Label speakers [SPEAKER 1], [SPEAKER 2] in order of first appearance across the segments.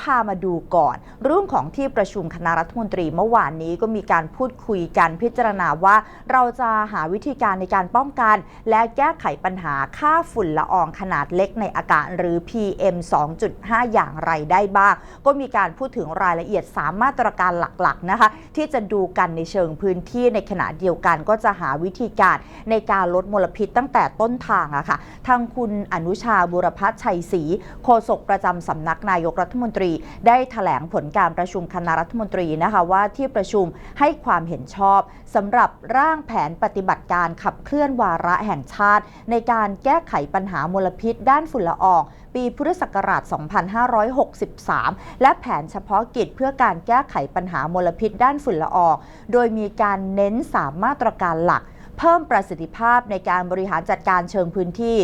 [SPEAKER 1] พามาดูก่อน เรื่องของที่ประชุมคณะรัฐมนตรีเมื่อวานนี้ก็มีการพูดคุยกันพิจารณาว่า เราจะหาวิธีการในการป้องกัน และแก้ไขปัญหาค่าฝุ่นละอองขนาดเล็กในอากาศหรือ PM 2.5 อย่างไรได้บ้าง ก็มีการพูดถึงรายละเอียด 3 มาตรการหลักๆนะคะ ที่จะดูกันในเชิงพื้นที่ในขณะเดียวกันก็จะหาวิธีการในการลดมลพิษตั้งแต่ต้นทางอะค่ะทางคุณอนุชาบุรพัฒน์ชัยศรีโฆษกประจำสำนักนายกรัฐมนตรีได้แถลงผลการประชุมคณะรัฐมนตรีนะคะว่าที่ประชุมให้ความเห็นชอบสำหรับร่างแผนปฏิบัติการขับเคลื่อนวาระแห่งชาติ ในการแก้ไขปัญหามลพิษ ด้านฝุ่นละออง ปีพุทธศักราช 2563 และแผนเฉพาะกิจเพื่อการแก้ไขปัญหามลพิษ ด้านฝุ่นละออง โดยมีการเน้น3มาตรการหลัก เพิ่มประสิทธิภาพในการบริหารจัดการเชิงพื้นที่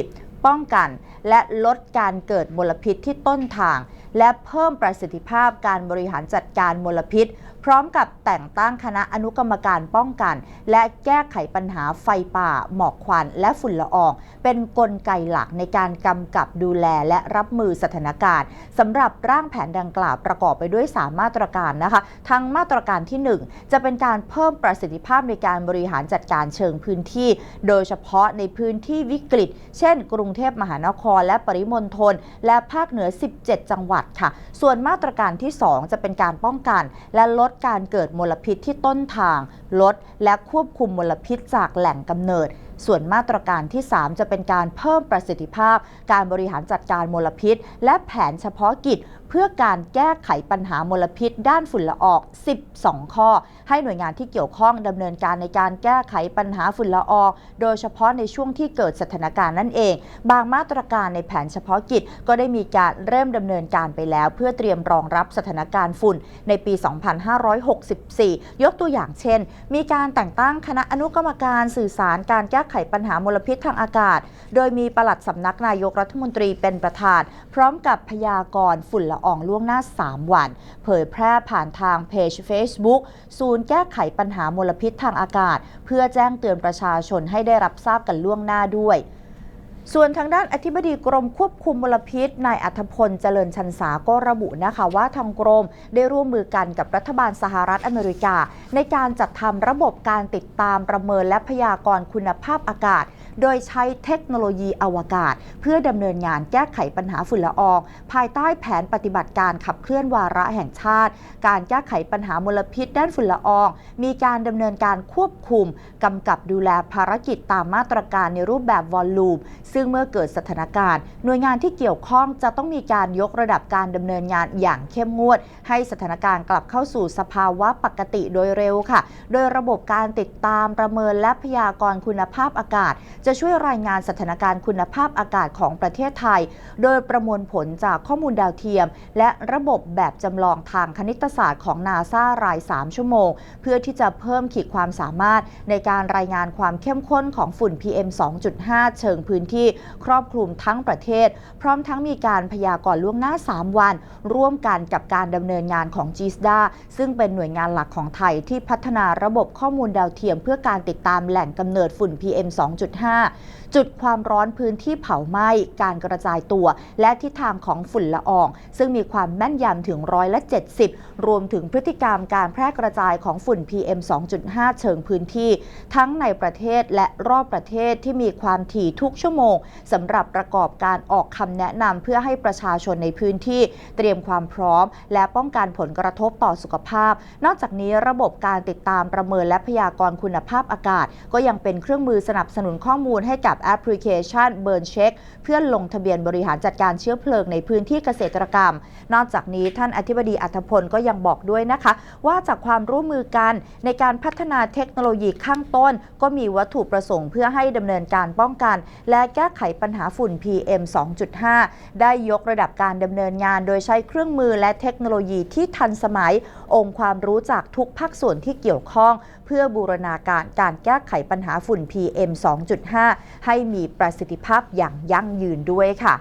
[SPEAKER 1] ป้องกัน และลดการเกิดมลพิษที่ต้นทาง และเพิ่มประสิทธิภาพการบริหารจัดการมลพิษ พร้อมกับแต่งตั้งคณะอนุกรรมการป้องกัน และแก้ไขปัญหาไฟป่า หมอกควัน และฝุ่นละออง เป็นนกลไกหลักในการกำกับดูแลและรับมือสถานการณ์สำหรับร่างแผนดังกล่าวประกอบไปด้วย 3 มาตรการนะคะ ทั้งมาตรการที่ 1 จะเป็นการเพิ่มประสิทธิภาพในการบริหารจัดการเชิงพื้นที่ โดยเฉพาะในพื้นที่วิกฤต เช่น กรุงเทพมหานคร และปริมณฑลและภาคเหนือ 17 จังหวัดค่ะ ส่วนมาตรการที่ 2 จะเป็นการป้องกัน และลดดการเกิดมลพิษที่ต้นทาง ลดและควบคุมมลพิษจากแหล่งกำเนิด ส่วนมาตรการที่ 3 จะเป็นการเพิ่มประสิทธิภาพ การบริหารจัดการมลพิษ และแผนเฉพาะกิจ เพื่อการแก้ไขปัญหามลพิษ ด้านฝุ่นละออง12 ข้อ ให้หน่วยงานที่เกี่ยวข้องดำเนินการในการแก้ไขปัญหาฝุ่นละอองโดยเฉพาะในช่วงที่เกิดสถานการณ์นั่นเอง บางมาตรการในแผนเฉพาะกิจก็ได้มีการเริ่มดำเนินการไปแล้ว เพื่อเตรียมรองรับสถานการณ์ฝุ่นในปี 2564 ยกตัวอย่างเช่น มีการแต่งตั้งคณะอนุกรรมการสื่อสารการแก้ไขปัญหามลพิษทางอากาศ โดยมีปลัดสำนักนายกรัฐมนตรีเป็นประธาน พร้อมกับพยากรณ์ฝุ่นละอองล่วงหน้า 3 วัน เผยแพร่ผ่านทางเพจ Facebook ศูนย์แก้ไขปัญหามลพิษทางอากาศ เพื่อแจ้งเตือนประชาชนให้ได้รับทราบกันล่วงหน้าด้วยส่วนทางด้านอธิบดีกรมควบคุมมลพิษนายอัธพลเจริญชันสาก็ระบุนะคะว่าทางกรมได้ร่วมมือกันกับรัฐบาลสหรัฐอเมริกา ในการจัดทำระบบการติดตามประเมินและพยากรณ์คุณภาพอากาศ โดยใช้เทคโนโลยีอวกาศ เพื่อดำเนินงานแก้ไขปัญหาฝุ่นละออง ภายใต้แผนปฏิบัติการขับเคลื่อนวาระแห่งชาติ การแก้ไขปัญหามลพิษด้านฝุ่นละออง มีการดำเนินการควบคุมกำกับดูแลภารกิจตามมาตรการในรูปแบบวอลลุ่มซึ่งเมื่อเกิดสถานการณ์ หน่วยงานที่เกี่ยวข้องจะต้องมีการยกระดับการดำเนินงานอย่างเข้มงวด ให้สถานการณ์กลับเข้าสู่สภาวะปกติโดยเร็วค่ะ โดยระบบการติดตามประเมินและพยากรณ์คุณภาพอากาศจะช่วยรายงานสถานการณ์คุณภาพอากาศของประเทศไทย โดยประมวลผลจากข้อมูลดาวเทียม และระบบแบบจำลองทางคณิตศาสตร์ของนาซาราย 3 ชั่วโมง เพื่อที่จะเพิ่มขีดความสามารถในการรายงานความเข้มข้นของฝุ่น PM 2.5 เชิงพื้นที่ ครอบคลุมทั้งประเทศ พร้อมทั้งมีการพยากรณ์ล่วงหน้า 3 วัน ร่วมกันกับการดำเนินงานของ g ีสดาซึ่งเป็นหน่วยงานหลักของไทยที่พัฒนาระบบข้อมูลดาวเทียม เพื่อการติดตามแหล่งกำเนิดฝุ่น PM 2.5จุดความร้อนพื้นที่เผาไหม้การกระจายตัว และทิศทางของฝุ่นละออง ซึ่งมีความแม่นยำถึงร้อยละ 70 รวมถึงพฤติกรรมการแพร่กระจายของฝุ่น PM 2.5 เชิงพื้นที่ ทั้งในประเทศและรอบประเทศที่มีความถี่ทุกชั่วโมงสำหรับประกอบการออกคำแนะนำเพื่อให้ประชาชนในพื้นที่เตรียมความพร้อม และป้องกันผลกระทบต่อสุขภาพ นอกจากนี้ระบบการติดตามประเมินและพยากรณ์คุณภาพอากาศ ก็ยังเป็นเครื่องมือสนับสนุนข้อมูลให้กับแอปพลิเคชันเบิร์นเช็คเพื่อลงทะเบียนบริหารจัดการเชื้อเพลิงในพื้นที่เกษตรกรรม นอกจากนี้ท่านอธิบดีอัธพลก็ยังบอกด้วยนะคะ ว่าจากความร่วมมือกันในการพัฒนาเทคโนโลยีข้างต้น ก็มีวัตถุประสงค์เพื่อให้ดำเนินการป้องกัน และแก้ไขปัญหาฝุ่น PM 2.5 ได้ยกระดับการดำเนินงาน โดยใช้เครื่องมือและเทคโนโลยีที่ทันสมัย องค์ความรู้จากทุกภาคส่วนที่เกี่ยวข้อง เพื่อบูรณาการการแก้ไขปัญหาฝุ่น PM 2.5ให้มีประสิทธิภาพอย่างยั่งยืนด้วยค่ะ